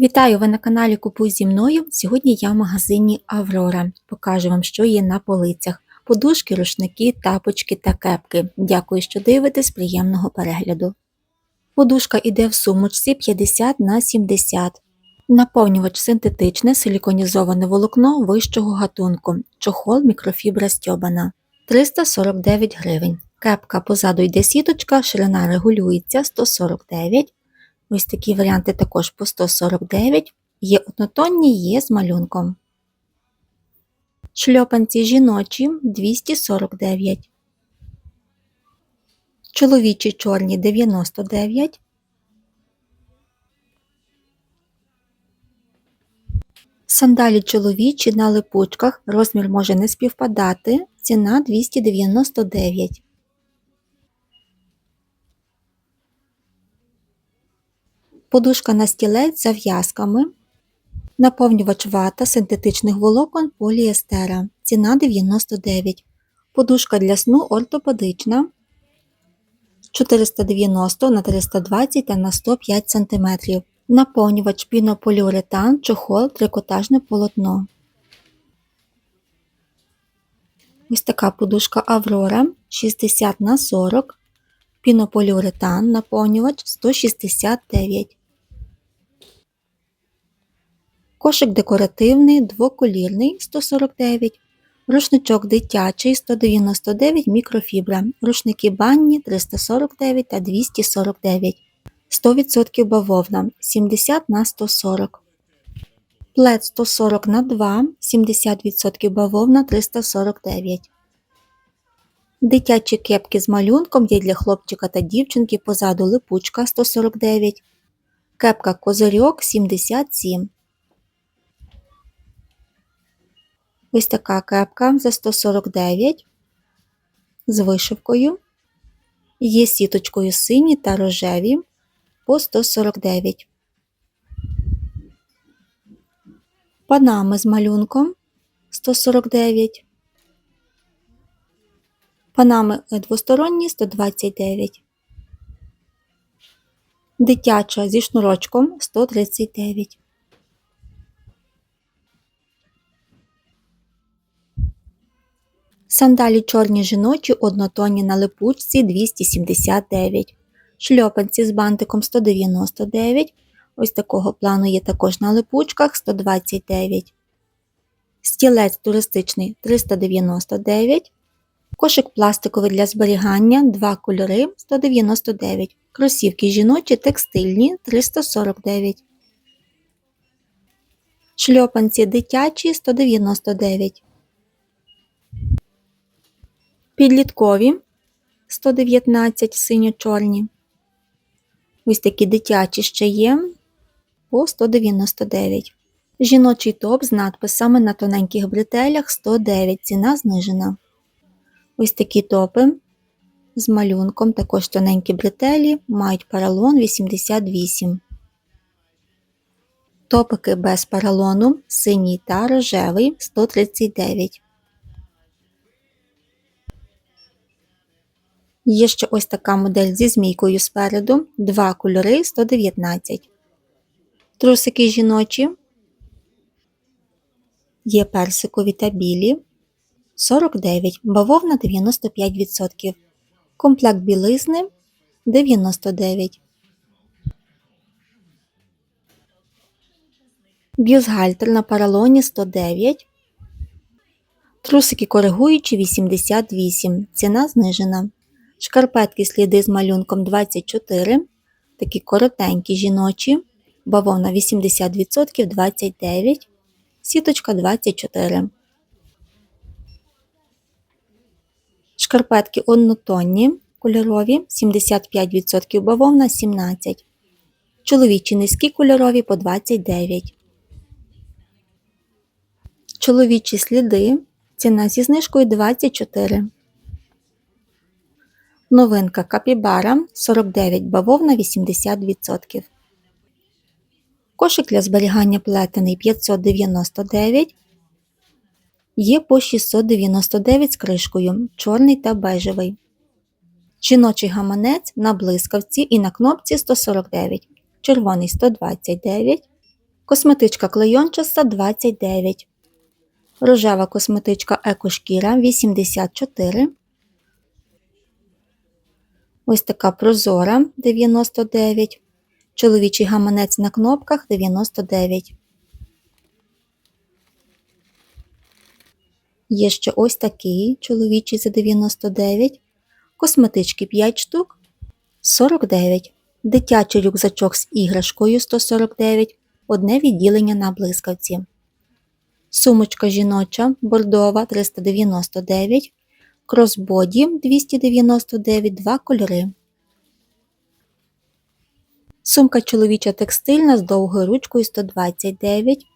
Вітаю! Ви на каналі Купуй зі мною. Сьогодні я в магазині Аврора. Покажу вам, що є на полицях: подушки, рушники, тапочки та кепки. Дякую, що дивитесь. Приємного перегляду. Подушка йде в сумочці 50 на 70. Наповнювач синтетичне силіконізоване волокно вищого гатунку. Чохол мікрофібра стьобана. 349 гривень. Кепка позаду йде сіточка, ширина регулюється 149 Ось такі варіанти також по 149, є однотонні, є з малюнком. Шльопанці жіночі 249. Чоловічі чорні 99. Сандалі чоловічі на липучках. Розмір може не співпадати. Ціна 299. Подушка на стілець з зав'язками, наповнювач вата синтетичних волокон поліестера, ціна 99, подушка для сну ортопедична. 490 на 320 та на 105 см, наповнювач пінополіуретан, чохол, трикотажне полотно. Ось така подушка Аврора 60 на 40 пінополіуретан наповнювач 169 кошик декоративний, двоколірний 149, рушничок дитячий 199 мікрофібра, рушники банні 349 та 249, 100% бавовна 70 на 140. Плед 140 на 2, 70% бавовна 349. Дитячі кепки з малюнком є для хлопчика та дівчинки позаду липучка 149, кепка козирьок 77. Ось така кепка за 149 з вишивкою. Є сіточкою сині та рожеві по 149. Панами з малюнком 149. Панами двосторонні 129. Дитяча зі шнурочком 139. Сандалі чорні жіночі однотонні на липучці 279, шльопанці з бантиком 199. Ось такого плану є також на липучках 129. Стілець туристичний 399. Кошик пластиковий для зберігання 2 кольори 199. Кросівки жіночі текстильні 349. Шльопанці дитячі 199 підліткові 119 синьо-чорні. Ось такі дитячі ще є по 199. Жіночий топ з надписами на тоненьких бретелях 109, ціна знижена. Ось такі топи з малюнком, також тоненькі бретелі, мають паралон 88. Топики без паралону, синій та рожевий 139. Є ще ось така модель зі змійкою спереду, два кольори 119. Трусики жіночі. Є персикові та білі 49, бавовна 95%. Комплект білизни 99. Бюстгальтер на паралоні 109. Трусики коригуючі 88. Ціна знижена. Шкарпетки сліди з малюнком 24, такі коротенькі жіночі, бавовна 80% 29, сіточка 24. Шкарпетки однотонні, кольорові 75% бавовна 17. Чоловічі низькі кольорові по 29. Чоловічі сліди. Ціна зі знижкою 24. Новинка капібара 49 бавовна 80%. Кошик для зберігання плетений 599. Є по 699 з кришкою, чорний та бежевий. Жіночий гаманець на блискавці і на кнопці 149, червоний 129, Косметичка клейончаста 29. Рожева косметичка екошкіра 84. Ось така прозора 99. Чоловічий гаманець на кнопках 99. Є ще ось такий чоловічий за 99. Косметички 5 штук 49. Дитячий рюкзачок з іграшкою 149. Одне відділення на блискавці. Сумочка жіноча бордова 399. Кросбоді 299 2 кольори. Сумка чоловіча текстильна з довгою ручкою 129.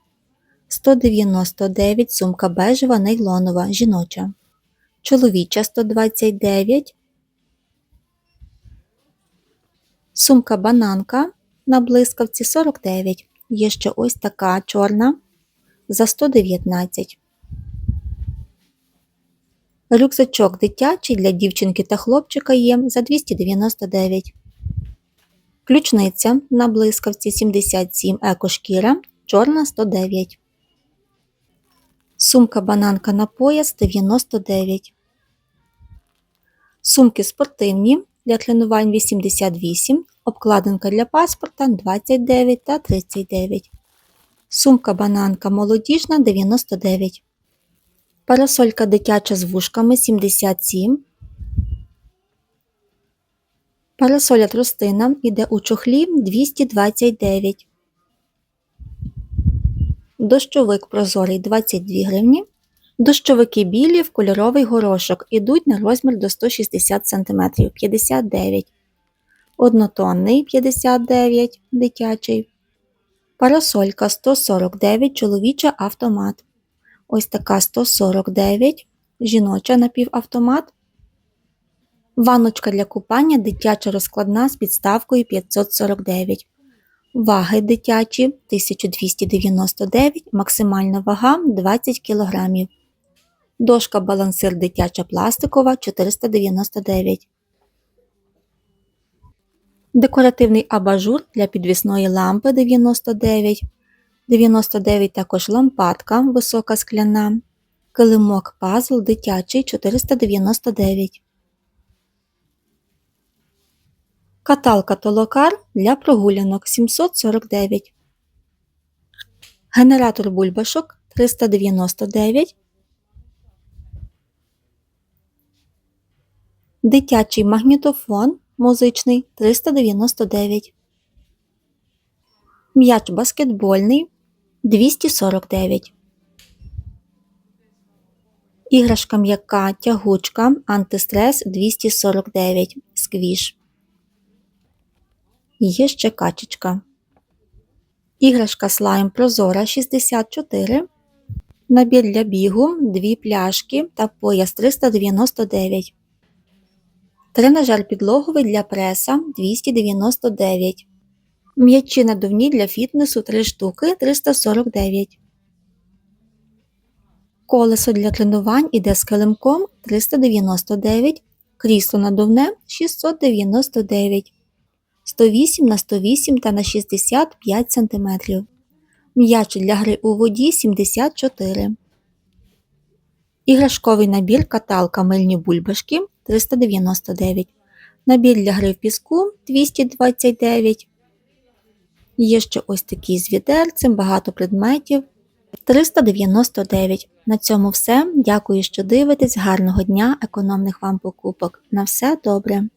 199 сумка бежева нейлонова жіноча. Чоловіча 129. Сумка бананка на блискавці 49. Є ще ось така чорна за 119. Рюкзачок дитячий для дівчинки та хлопчика є за 299. Ключниця на блискавці 77 екошкіра, чорна 109. Сумка бананка на пояс 99. Сумки спортивні для тренувань 88, обкладинка для паспорта 29 та 39. Сумка бананка молодіжна 99. Парасолька дитяча з вушками 77. Парасоля тростина йде у чохлі 229. Дощовик прозорий 22 гривні. Дощовики білі в кольоровий горошок ідуть на розмір до 160 см 59. Однотонний 59 дитячий. Парасолька 149 чоловіча автомат. Ось така 149 жіноча напівавтомат. Ванночка для купання дитяча розкладна з підставкою 549. Ваги дитячі 1299, максимальна вага 20 кг. Дошка балансир дитяча пластикова 499. Декоративний абажур для підвісної лампи 99. 99 також лампадка висока скляна. Килимок пазл дитячий 499. Каталка толокар для прогулянок 749. Генератор бульбашок 399. Дитячий магнітофон музичний 399. М'яч баскетбольний 249. Іграшка м'яка тягучка антистрес 249. Сквіш. Є ще качечка. Іграшка слайм прозора 64. Набір для бігу 2 пляшки та пояс 399. Тренажер підлоговий для преса 299. М'ячі надувні для фітнесу 3 штуки 349. Колесо для тренувань іде з килимком 399. Крісло надувне 699. 108 на 108 та на 65 см. М'яч для гри у воді 74. Іграшковий набір каталка мильні бульбашки 399. Набір для гри в піску 229. Є ще ось такі з відерцем, багато предметів. 399. На цьому все. Дякую, що дивитесь. Гарного дня, економних вам покупок. На все добре!